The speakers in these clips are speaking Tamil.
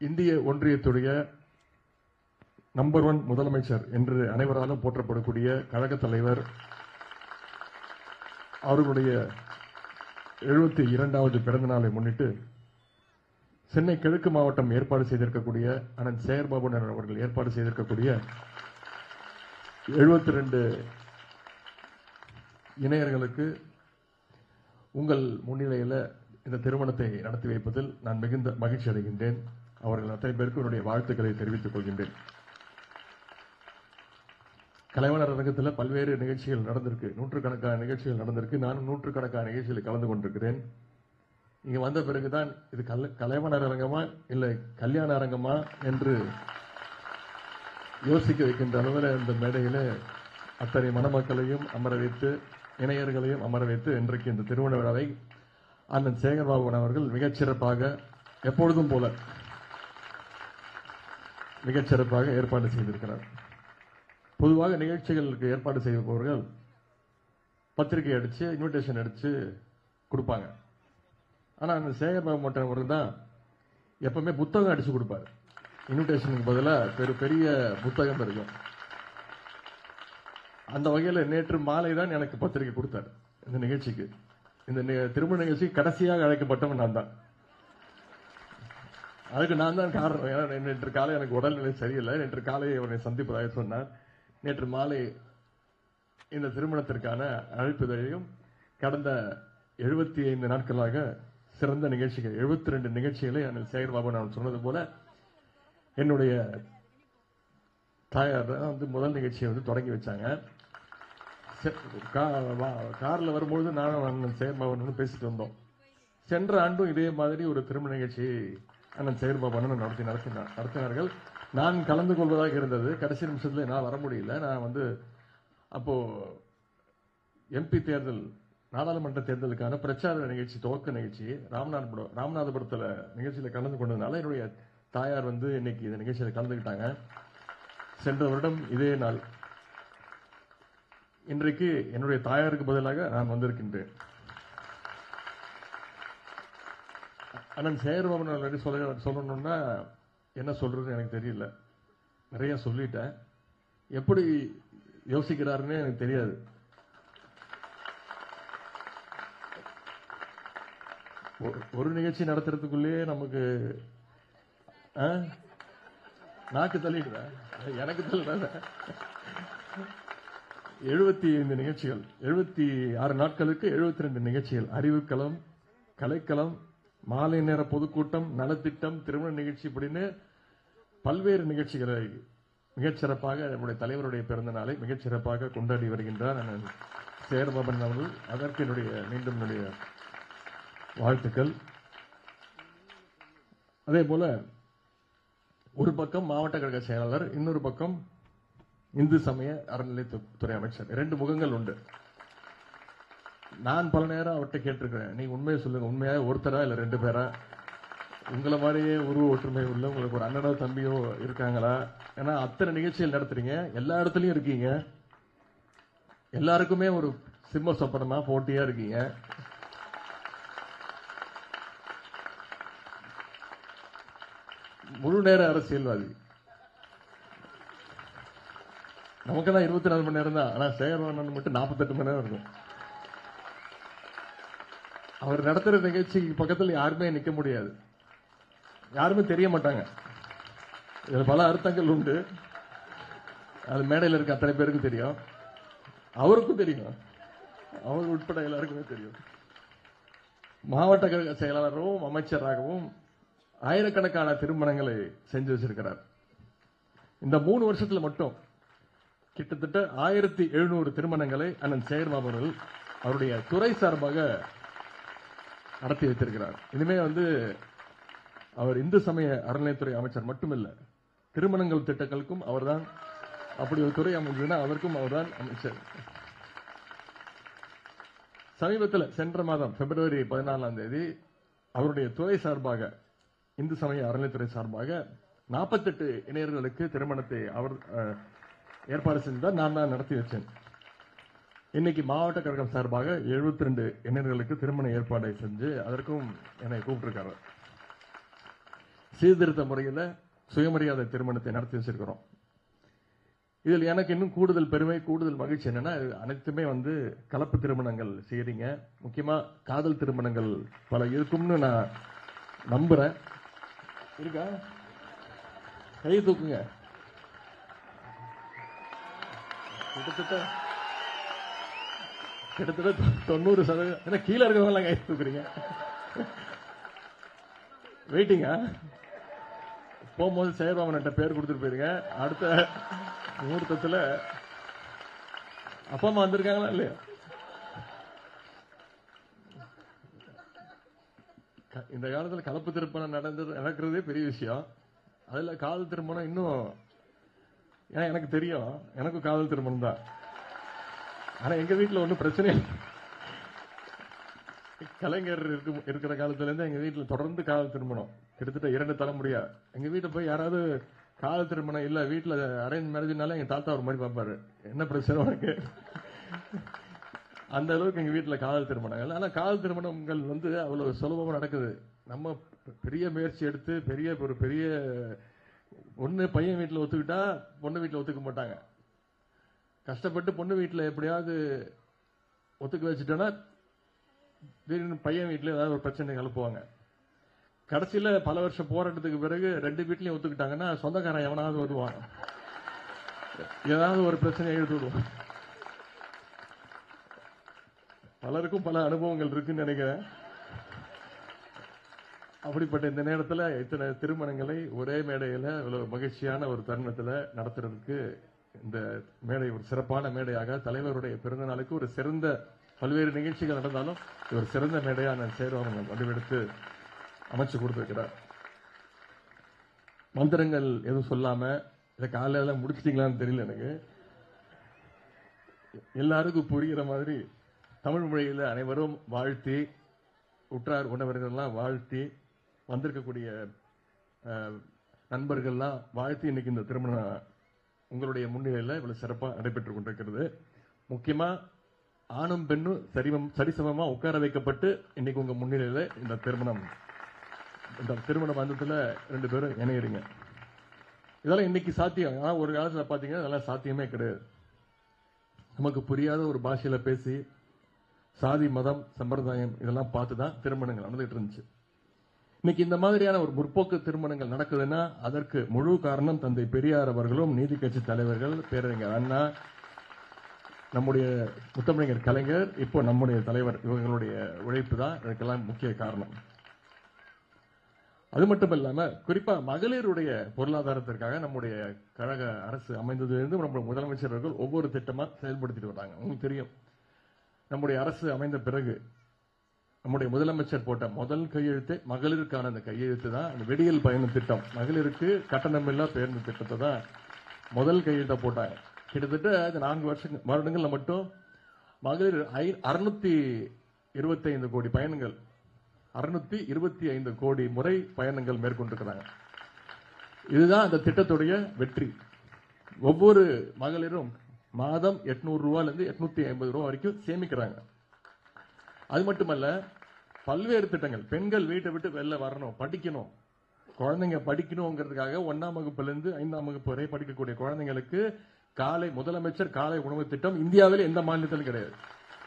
இந்திய ஒன்றியத்துடைய நம்பர் ஒன் முதலமைச்சர் என்று அனைவராலும் போற்றப்படக்கூடிய கழக தலைவர் அவர்களுடைய எழுபத்தி இரண்டாவது பிறந்த நாளை முன்னிட்டு சென்னை கிழக்கு மாவட்டம் ஏற்பாடு செய்திருக்கக்கூடிய அண்ணன் சேகர்பாபு அவர்கள் ஏற்பாடு செய்திருக்கக்கூடிய எழுபத்தி ரெண்டு இணையர்களுக்கு உங்கள் முன்னிலையில் இந்த திருமணத்தை நடத்தி வைப்பதில் நான் மிகுந்த மகிழ்ச்சி அடைகின்றேன். அவர்கள் அத்தனை பேருக்கு என்னுடைய வாழ்த்துக்களை தெரிவித்துக் கொள்கின்றேன். கலைவாணர் அரங்கத்தில் பல்வேறு நிகழ்ச்சிகள் நடந்திருக்கு. நூற்றுக்கணக்கான நிகழ்ச்சிகள் நடந்திருக்கு. நானும் நூற்றுக்கணக்கான நிகழ்ச்சியில் கலந்து கொண்டிருக்கிறேன். இங்க வந்த பிறகுதான் இது கல் கலைவாணர் அரங்கமா இல்லை கல்யாண அரங்கமா என்று யோசிக்க வைக்கின்ற அளவில் இந்த மேடையில் அத்தனை மணமக்களையும் அமர வைத்து இணையர்களையும் அமர வைத்து இன்றைக்கு இந்த திருமண விழாவை அண்ணன் சேகர்பாபுவன் அவர்கள் மிகச்சிறப்பாக எப்பொழுதும் போல மிகச்சிறப்பாக ஏற்பாடு செய்திருக்கிறார். பொதுவாக நிகழ்ச்சிகளுக்கு ஏற்பாடு செய்பவர்கள் பத்திரிகை அடித்து இன்விடேஷன் அடித்து கொடுப்பாங்க. ஆனால் அந்த சேகர்பாபு மட்டன் அவர்கள் தான் எப்பவுமே புத்தகம் அடித்து கொடுப்பாரு. இன்விடேஷனுக்கு பதிலாக பெரு பெரிய புத்தகம் இருக்கும் அந்த வகையில் நேற்று மாலை தான் எனக்கு பத்திரிகை கொடுத்தாரு. இந்த நிகழ்ச்சிக்கு. இந்த திருமண நிகழ்ச்சி கடைசியாக அழைக்கப்பட்டவன் நான் தான். அதுக்கு நான் தான் காரணம். ஏன்னா நேற்று காலை எனக்கு உடல்நிலை சரியில்லை. நேற்று காலை அவனை சந்திப்பதாக சொன்னார். நேற்று மாலை இந்த திருமணத்திற்கான அழைப்புதழையும் கடந்த எழுபத்தி ஐந்து நாட்களாக சிறந்த நிகழ்ச்சிகள் 72 ரெண்டு நிகழ்ச்சிகளை அண்ணன் சேகர்பாபு நான் சொன்னது போல என்னுடைய தாயார் தான் வந்து முதல் நிகழ்ச்சியை வந்து தொடங்கி வச்சாங்க. காரில் கா- வா- வரும்பொழுது நானும் அண்ணன் சேகர்பாபன் வந்து பேசிட்டு வந்தோம். சென்ற ஆண்டும் இதே மாதிரி ஒரு திருமண நிகழ்ச்சி அண்ணன் சேகர்பாபன் நடத்தி நடத்தினார் நடத்தினார்கள். நான் கலந்து கொள்வதாக இருந்தது. கடைசி நிமிஷத்தில் என்னால் வர முடியல. நான் வந்து அப்போது எம்பி தேர்தல் நாடாளுமன்ற தேர்தலுக்கான பிரச்சார நிகழ்ச்சி துவக்க நிகழ்ச்சி ராமநாதபுரம் ராமநாதபுரத்தில் நிகழ்ச்சியில் கலந்து கொண்டதுனால என்னுடைய தாயார் வந்து இன்னைக்கு இந்த நிகழ்ச்சியில் கலந்துக்கிட்டாங்க சென்ற வருடம் இதே நாள். இன்றைக்கு என்னுடைய தாயாருக்கு பதிலாக நான் வந்திருக்கின்றேன். அண்ணன் சேகர்பாபு அவர்கள் சொல்ல சொல்லணும்னா என்ன சொல்றது எனக்கு தெரியல. நிறைய சொல்லிட்டேன். எப்படி யோசிக்கிறாருன்னு எனக்கு தெரியாது. ஒரு- ஒரு நிகழ்ச்சி நடத்துறதுக்குள்ளேயே நமக்கு ஆ? நாக்கு தள்ளிடுதா? எனக்கு தள்ளுறாங்க எழுபத்தி ஐந்து நிகழ்ச்சிகள். எழுபத்தி ஆறு நாட்களுக்கு எழுபத்தி ரெண்டு நிகழ்ச்சிகள். அறிவுக்களம் கலைக்களம் மாலை நேர பொதுக்கூட்டம் நலத்திட்டம் திருமண நிகழ்ச்சி இப்படின்னு பல்வேறு நிகழ்ச்சிகளை மிகச்சிறப்பாக நம்முடைய தலைவருடைய பிறந்த நாளை மிகச்சிறப்பாக கொண்டாடி வருகின்றார் சேர்பவன் அவர்கள். அதற்கு என்னுடைய மீண்டும் என்னுடைய வாழ்த்துக்கள். அதே போல ஒரு பக்கம் மாவட்ட கழக செயலாளர் இன்னொரு பக்கம் இந்து சமய அறநிலையத்துறை அமைச்சர். இரண்டு முகங்கள் உண்டு. நான் பல நேரம் அவர்கிட்ட கேட்டிருக்கிறேன். நீங்க உண்மையை சொல்லுங்க. உண்மையா ஒருத்தரா இல்ல ரெண்டு பேரா? உங்களை மாதிரியே உருவ ஒற்றுமை உள்ள உங்களுக்கு ஒரு அண்ணனோ தம்பியோ இருக்காங்களா? ஏன்னா அத்தனை நிகழ்ச்சிகள் நடத்துறீங்க. எல்லா இடத்துலயும் இருக்கீங்க. எல்லாருக்குமே ஒரு சிம்ம சொப்பனமா போட்டியா இருக்கீங்க. முழு நேர அரசியல்வாதி. நமக்கெல்லாம் இருபத்தி நாலு மணி நேரம் தான் ஆனா சேகரவண்ணன் மட்டும் நாற்பத்தெட்டு மணி நேரம் இருக்கும். அவர் நடத்துற நிகழ்ச்சிக்கு பக்கத்தில் யாருமே நிக்க முடியாது. யாருமே தெரிய மாட்டாங்க. இதுல பல அர்த்தங்கள் உண்டு. அது மேடையில் இருக்க அத்தனை பேருக்கும் தெரியும். அவருக்கும் தெரியும். அவர் உட்பட எல்லாருக்குமே தெரியும். மாவட்ட கழக செயலாளரும் அமைச்சராகவும் ஆயிரக்கணக்கான திருமணங்களை செஞ்சு வச்சிருக்கிறார். இந்த மூணு வருஷத்துல மட்டும் கிட்டத்தட்ட ஆயிரத்தி எழுநூறு திருமணங்களை அண்ணன் சேகர்பாபு அவருடைய துறை சார்பாக நடத்தி வைத்திருக்கிறார். இனிமே வந்து அவர் இந்து சமய அறநிலையத்துறை அமைச்சர் மட்டுமில்ல திருமணங்கள் திட்டங்களுக்கும் அவர்தான் அப்படி ஒரு துறை அமைஞ்சதுன்னா அதற்கும் அவர்தான் அமைச்சர். சமீபத்தில் சென்ற மாதம் பிப்ரவரி பதினாலாம் தேதி அவருடைய துறை சார்பாக இந்து சமய அறநிலைத்துறை சார்பாக நாற்பத்தெட்டு இணையர்களுக்கு திருமணத்தை அவர் அஹ், ஏற்பாடு செஞ்சார் நான் தான் நடத்தி வச்சேன். இன்னைக்கு மாவட்ட கழகம் சார்பாக 72 ரெண்டு இளைஞர்களுக்கு திருமண ஏற்பாடை செஞ்சு அதற்கும் என்னை கூப்பிட்டுருக்காரு. சீர்திருத்த முறையில் சுயமரியாதை திருமணத்தை நடத்தி வச்சிருக்கிறோம். இதில் எனக்கு இன்னும் கூடுதல் பெருமை கூடுதல் மகிழ்ச்சி என்னன்னா அனைத்துமே வந்து கலப்பு திருமணங்கள் செய்கிறீங்க முக்கியமாக காதல் திருமணங்கள் பல இருக்கும்னு நான் நம்புகிறேன் இருக்கா? கை தூக்குங்க. கிட்டத்தட்ட கிட்டத்தட்ட தொண்ணூறு சதவீதம். ஏன்னா கீழே இருக்கவங்க எல்லாம் கை தூக்குறீங்க வெயிட்டிங்கா போகும்போது சேரவாமன்ட்ட பேர் கொடுத்துட்டு போயிருங்க. அடுத்த முகூர்த்தத்தில் அப்பா அம்மா வந்திருக்காங்களா இல்லையா? க- இந்த காலத்தில் கலப்பு திருமணம் நடந்தது நடக்கிறதே பெரிய விஷயம். அதில் காதல் திருமணம் இன்னும் ஏன்னா எனக்கு தெரியும். எனக்கும் காதல் திருமணம் தான் ஆனால் எங்கள் வீட்டில் ஒன்றும் பிரச்சனை இல்லை. கலைஞர் இருக்கும் இருக்கிற காலத்துலேருந்து எங்கள் வீட்டில் தொடர்ந்து காதல் திருமணம். கிட்டத்தட்ட இரண்டு தலைமுடியா. எங்கள் வீட்டில் போய் யாராவது காதல் திருமணம் இல்லை வீட்டில் அரேஞ்ச் மேரேஜ்னால எங்கள் தாத்தா ஒரு மாதிரி பார்ப்பாரு. என்ன பிரச்சனை உனக்கு? அந்த அளவுக்கு எங்கள் வீட்டில் காதல் திருமணங்கள். ஆனால் காதல் திருமணங்கள் வந்து அவ்வளோ சுலபமாக நடக்குது. நம்ம பெரிய முயற்சி எடுத்து பெரிய ஒரு பெரிய ஒன்று பையன் வீட்டில் ஒத்துக்கிட்டா பொண்ணு வீட்டில் ஒத்துக்க மாட்டாங்க. கஷ்டப்பட்டு பொண்ணு வீட்டில் எப்படியாவது ஒத்துக்க வச்சுட்டோன்னா திடீர்னு பையன் வீட்டில் ஏதாவது ஒரு பிரச்சனை கிளப்புவாங்க கடைசியில் பல வருஷம் போராட்டத்துக்கு பிறகு ரெண்டு வீட்லையும் ஒத்துக்கிட்டாங்கன்னா சொந்தக்காரன் எவனாவது வருவான். ஏதாவது ஒரு பிரச்சனையை எடுத்து விடுவான். பலருக்கும் பல அனுபவங்கள் இருக்குன்னு நினைக்கிறேன். அப்படிப்பட்ட இந்த நேரத்தில் இத்தனை திருமணங்களை ஒரே மேடையில் இவ்வளவு மகிழ்ச்சியான ஒரு தருணத்தில் நடத்துறதுக்கு இந்த மேடை ஒரு சிறப்பான மேடையாக தலைவருடைய பிறந்த நாளுக்கு ஒரு சிறந்த பல்வேறு நிகழ்ச்சிகள் நடந்தாலும் ஒரு சிறந்த மேடையா நான் சேருவாங்க வடிவெடுத்து அமைச்சு கொடுத்துருக்கிறார். மந்திரங்கள் எதுவும் சொல்லாம இதை காலையில முடிச்சிட்டீங்களான்னு தெரியல எனக்கு. எல்லாருக்கும் புரிகிற மாதிரி தமிழ் மொழியில் அனைவரும் வாழ்த்தி உற்றார் உணவர்கள்லாம் வாழ்த்தி வந்திருக்கக்கூடிய நண்பர்கள்லாம் வாழ்த்தி இன்னைக்கு இந்த திருமணம் உங்களுடைய முன்னிலையில் இவ்வளவு சிறப்பாக நடைபெற்று கொண்டிருக்கிறது. முக்கியமாக ஆணும் பெண்ணும் சரிமம் சரிசமமாக உட்கார வைக்கப்பட்டு இன்னைக்கு உங்கள் முன்னிலையில் இந்த திருமணம். இந்த திருமண பந்தத்தில் ரெண்டு பேரும் இணையிறீங்க. இதெல்லாம் இன்னைக்கு சாத்தியம். ஆனால் ஒரு காலத்தில் பார்த்தீங்கன்னா இதெல்லாம் சாத்தியமே கிடையாது. நமக்கு புரியாத ஒரு பாஷையில் பேசி சாதி மதம் சம்பிரதாயம் இதெல்லாம் பார்த்து தான் திருமணங்கள் நடந்துகிட்டு இருந்துச்சு. இன்னைக்கு இந்த மாதிரியான ஒரு முற்போக்கு திருமணங்கள் நடக்குதுன்னா அதற்கு முழு காரணம் தந்தை பெரியார் அவர்களும் நீதி கட்சி தலைவர்கள் பேரறிஞர் அண்ணா நம்முடைய முத்தமிழர் கலைஞர் இப்போ நம்முடைய தலைவர் இவங்களுடைய உழைப்பு தான் இதற்கெல்லாம் முக்கிய காரணம். அது மட்டும் இல்லாம குறிப்பா மகளிருடைய பொருளாதாரத்திற்காக நம்முடைய கழக அரசு அமைந்ததிலிருந்து நம்முடைய முதலமைச்சர்கள் ஒவ்வொரு திட்டமா செயல்படுத்திட்டு வராங்க. உங்களுக்கு தெரியும். நம்முடைய அரசு அமைந்த பிறகு நம்முடைய முதலமைச்சர் போட்ட முதல் கையெழுத்து மகளிருக்கான அந்த கையெழுத்து தான். அந்த வெடியல் பயண திட்டம். மகளிருக்கு கட்டணமில்லா பேருந்து திட்டத்தை தான் முதல் கையெழுத்த போட்டாங்க கிட்டத்தட்ட அது நான்கு வருஷம் வருடங்கள்ல மட்டும் மகளிர் அறுநூத்தி இருபத்தைந்து கோடி பயணங்கள் அறுநூத்தி இருபத்தி ஐந்து கோடி முறை பயணங்கள் மேற்கொண்டிருக்கிறாங்க. இதுதான் அந்த திட்டத்துடைய வெற்றி. ஒவ்வொரு மகளிரும் மாதம் எட்நூறு ரூபாயிலிருந்து எட்நூத்தி ஐம்பது ரூபா வரைக்கும் சேமிக்கிறாங்க. அது மட்டுமல்ல பல்வேறு திட்டங்கள். பெண்கள் வீட்டை விட்டு வெளில வரணும் படிக்கணும். குழந்தைங்க படிக்கணுங்கிறதுக்காக ஒன்னாம் வகுப்புலேருந்து ஐந்தாம் வகுப்பு வரை படிக்கக்கூடிய குழந்தைங்களுக்கு காலை முதலமைச்சர் காலை உணவு திட்டம் இந்தியாவிலே எந்த மாநிலத்திலும் கிடையாது.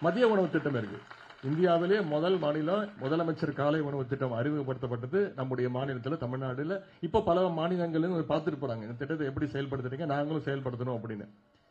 மதிய உணவு திட்டம் இருக்கு. இந்தியாவிலே முதல் மாநிலம் முதலமைச்சர் காலை உணவு திட்டம் அறிமுகப்படுத்தப்பட்டது நம்முடைய மாநிலத்தில் தமிழ்நாடுல. இப்ப பல மாநிலங்களும் பார்த்துட்டு போறாங்க. இந்த திட்டத்தை எப்படி செயல்படுத்துறீங்க? நாங்களும் செயல்படுத்தணும் அப்படின்னு.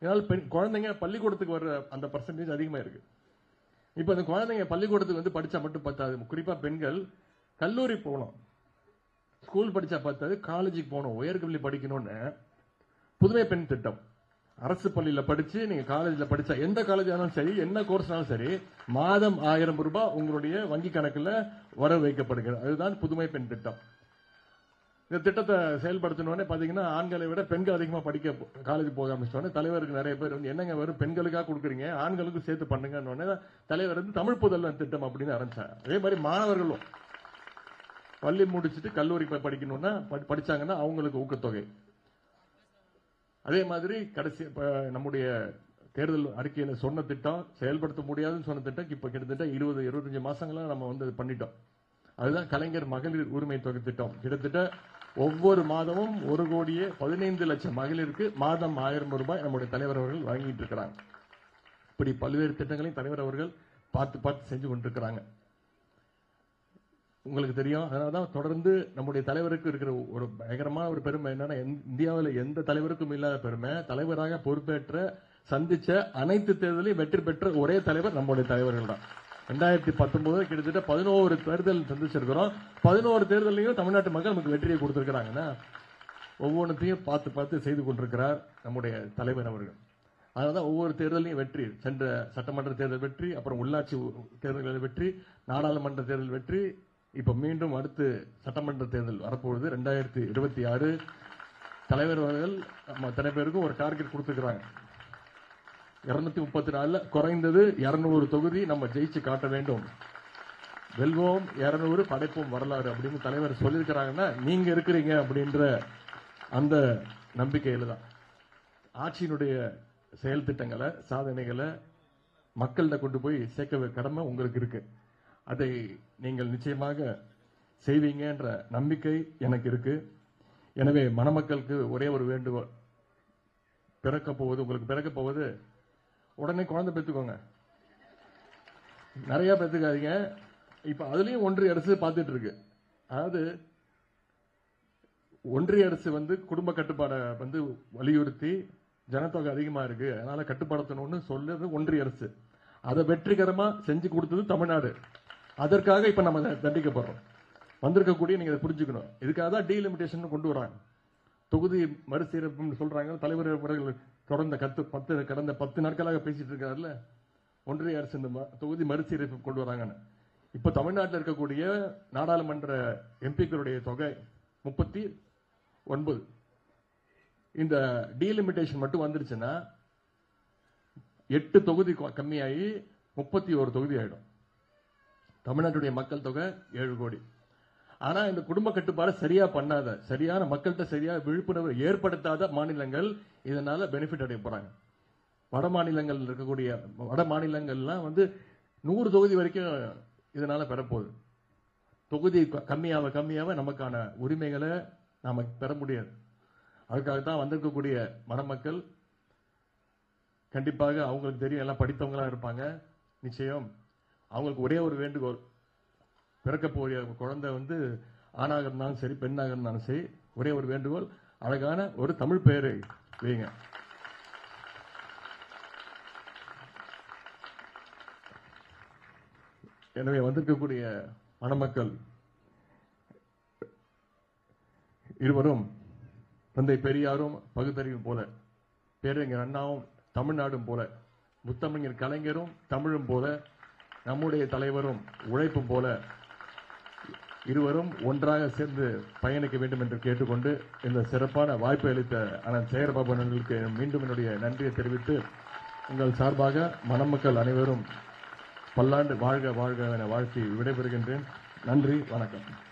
இதனால் பெண் குழந்தைங்க பள்ளிக்கூடத்துக்கு வர்ற அந்த பர்சன்டேஜ் அதிகமாக இருக்குது இப்ப இந்த குழந்தைங்க பள்ளிக்கூடத்துக்கு வந்து படிச்சா மட்டும் பத்தாது. குறிப்பா பெண்கள் கல்லூரி போகணும். ஸ்கூல் படிச்சா பத்தாது. காலேஜுக்கு போகணும். உயர்கல்வி படிக்கணும்னு புதுமை பெண் திட்டம். அரசு பள்ளியில் படிச்சு நீங்க காலேஜில் படிச்சா எந்த காலேஜ் ஆனாலும் சரி என்ன கோர்ஸ்னாலும் சரி மாதம் ஆயிரம் ரூபாய் உங்களுடைய வங்கி கணக்கில் வர வைக்கப்படுகிறது. அதுதான் புதுமை பெண் திட்டம். இந்த திட்டத்தை செயல்படுத்தினோடனே பாத்தீங்கன்னா ஆண்களை விட பெண்கள் அதிகமா படிக்க காலேஜ் போக ஆரம்பிச்சோடனே தலைவருக்கு நிறைய பேர் வந்து என்னங்க வரும் பெண்களுக்காக கொடுக்குறீங்க? ஆண்களுக்கும் சேர்த்து பண்ணுங்கன்னு தலைவர் வந்து தமிழ் புதல்வன் திட்டம் அப்படின்னு ஆரம்பிச்சாங்க. அதே மாதிரி மாணவர்களும் பள்ளி முடிச்சுட்டு கல்லூரி போய் படிக்கணும்னா படிச்சாங்கன்னா அவங்களுக்கு ஊக்கத்தொகை. அதே மாதிரி கடைசி நம்முடைய தேர்தல் அறிக்கையில் சொன்ன திட்டம் செயல்படுத்த முடியாதுன்னு சொன்ன திட்டம் இப்ப கிட்டத்தட்ட இருபது இருபத்தஞ்சு மாசங்களா நம்ம வந்து பண்ணிட்டோம். அதுதான் கலைஞர் மகளிர் உரிமை தொகை திட்டம். கிட்டத்தட்ட ஒவ்வொரு மாதமும் ஒரு கோடியே பதினைந்து லட்சம் மகளிருக்கு மாதம் ஆயிரம் ரூபாய் நம்முடைய தலைவர் அவர்கள் வழங்கிட்டு இருக்கிறாங்க. இப்படி பல்வேறு திட்டங்களையும் தலைவர் அவர்கள் பார்த்து பார்த்து செஞ்சு கொண்டிருக்கிறாங்க. உங்களுக்கு தெரியும் அதனாலதான் தொடர்ந்து நம்முடைய தலைவருக்கு இருக்கிற ஒரு பயங்கரமான ஒரு பெருமை என்னன்னா இந்தியாவில் எந்த தலைவருக்கும் இல்லாத பெருமை தலைவராக பொறுப்பேற்ற சந்திச்ச அனைத்து தேர்தலையும் வெற்றி பெற்ற ஒரே தலைவர் நம்முடைய தலைவர்கள் தான். ரெண்டாயிரத்தி பத்தொன்பது கிட்டத்தட்ட பதினோரு தேர்தல் சந்திச்சிருக்கிறோம். பதினோரு தேர்தலையும் தமிழ்நாட்டு மக்கள் நமக்கு வெற்றியை கொடுத்துருக்கிறாங்கன்னா ஒவ்வொன்றத்தையும் பார்த்து பார்த்து செய்து கொண்டிருக்கிறார் நம்முடைய தலைவர் அவர்கள். அதனாலதான் ஒவ்வொரு தேர்தலையும் வெற்றி. சென்ற சட்டமன்ற தேர்தல் வெற்றி அப்புறம் உள்ளாட்சி தேர்தல்களில் வெற்றி நாடாளுமன்ற தேர்தல் வெற்றி. இப்போ மீண்டும் அடுத்து சட்டமன்ற தேர்தல் வரப்போகுது ரெண்டாயிரத்தி இருபத்தி ஆறு. தலைவர் அவர்கள் நம்ம அத்தனை பேருக்கும் ஒரு டார்கெட் கொடுத்துருக்குறாங்க. இருநூத்தி முப்பத்தி நாலுல குறைந்தது இருநூறு தொகுதி நம்ம ஜெயிச்சு காட்ட வேண்டும். வெல்வோம் இருநூறு படைப்போம் வரலாறு அப்படின்னு தலைவர் சொல்லியிருக்கிறாங்கன்னா நீங்க இருக்கிறீங்க அப்படின்ற அந்த நம்பிக்கையில தான். ஆட்சியினுடைய செயல் திட்டங்களை சாதனைகளை மக்கள்கிட்ட கொண்டு போய் சேர்க்க கடமை உங்களுக்கு இருக்கு. அதை நீங்கள் நிச்சயமாக செய்வீங்கன்ற நம்பிக்கை எனக்கு இருக்கு. எனவே மணமக்களுக்கு ஒரே ஒரு வேண்டுகோள் பிறக்க போவது உங்களுக்கு பிறக்க போவது உடனே குழந்தை பெற்றுக்கோங்க நிறைய பெற்றுக்காதீங்க இப்போ அதுலேயும் ஒன்றிய அரசு பார்த்துட்டு இருக்கு. அதாவது ஒன்றிய அரசு வந்து குடும்ப கட்டுப்பாடை வந்து வலியுறுத்தி ஜனத்தொகை அதிகமாக இருக்கு. அதனால கட்டுப்படுத்தணும்னு சொல்லுது ஒன்றிய அரசு. அதை வெற்றிகரமாக செஞ்சு கொடுத்தது தமிழ்நாடு. அதற்காக இப்போ நம்ம தண்டிக்கப்படுறோம் வந்திருக்கக்கூடிய நீங்கள் இதை புரிஞ்சுக்கணும். இதுக்காக தான் டீலிமிட்டேஷன் கொண்டு வராங்க. தொகுதி மறுசீரமைப்புன்னு சொல்கிறாங்க தலைவர் தொடர்ந்த கத்து பத்து கடந்த பத்து நாட்களாக பேசிட்டு இருக்காருல்ல? ஒன்றிய அரசு இந்த ம- தொகுதி மறுசீரமைப்பு கொண்டு வராங்கன்னு. இப்போ தமிழ்நாட்டில் இருக்கக்கூடிய நாடாளுமன்ற எம்பிக்களுடைய தொகை முப்பத்தி ஒன்பது. இந்த டீலிமிட்டேஷன் மட்டும் வந்துருச்சுன்னா எட்டு தொகுதி கொ- கம்மியாகி முப்பத்தி ஒரு தொகுதி ஆயிடும். தமிழ்நாட்டுடைய மக்கள் தொகை ஏழு கோடி. ஆனா இந்த குடும்ப கட்டுப்பாடு சரியா பண்ணாத சரியான மக்கள்கிட்ட சரியா விழிப்புணர்வு ஏற்படுத்தாத மாநிலங்கள் இதனால பெனிஃபிட் அடைய போறாங்க. வட மாநிலங்கள் இருக்கக்கூடிய வட மாநிலங்கள்லாம் வந்து நூறு தொகுதி வரைக்கும் இதனால பெறப்போகுது. தொகுதி க- கம்மியாக கம்மியாக நமக்கான உரிமைகளை நாம பெற முடியாது. அதுக்காக தான் வந்திருக்கக்கூடிய மணமக்கள் கண்டிப்பாக அவங்களுக்கு தெரியும் எல்லாம் படித்தவங்களா இருப்பாங்க. நிச்சயம் அவங்களுக்கு ஒரே ஒரு வேண்டுகோள் பிறக்க போகிற குழந்தை வந்து ஆணாக இருந்தாலும் சரி பெண்ணாக இருந்தாலும் சரி ஒரே ஒரு வேண்டுகோள் அழகான ஒரு தமிழ் பெயரை வைங்க. எனவே வந்திருக்கக்கூடிய மணமக்கள் இருவரும் தந்தை பெரியாரும் பகுத்தறிவும் போல பேரறிஞர் அண்ணாவும் தமிழ்நாடும் போல முத்தமிழர் கலைஞரும் தமிழும் போல நம்முடைய தலைவரும் உழைப்பும் போல இருவரும் ஒன்றாக சேர்ந்து பயணிக்க வேண்டும் என்று கேட்டுக்கொண்டு இந்த சிறப்பான வாய்ப்பை அளித்த அண்ணன் சேகர்பாபு அவர்களுக்கு மீண்டும் என்னுடைய நன்றியை தெரிவித்து உங்கள் சார்பாக மணமக்கள் அனைவரும் பல்லாண்டு வாழ்க வாழ்க என வாழ்த்தி விடைபெறுகின்றேன். நன்றி வணக்கம்.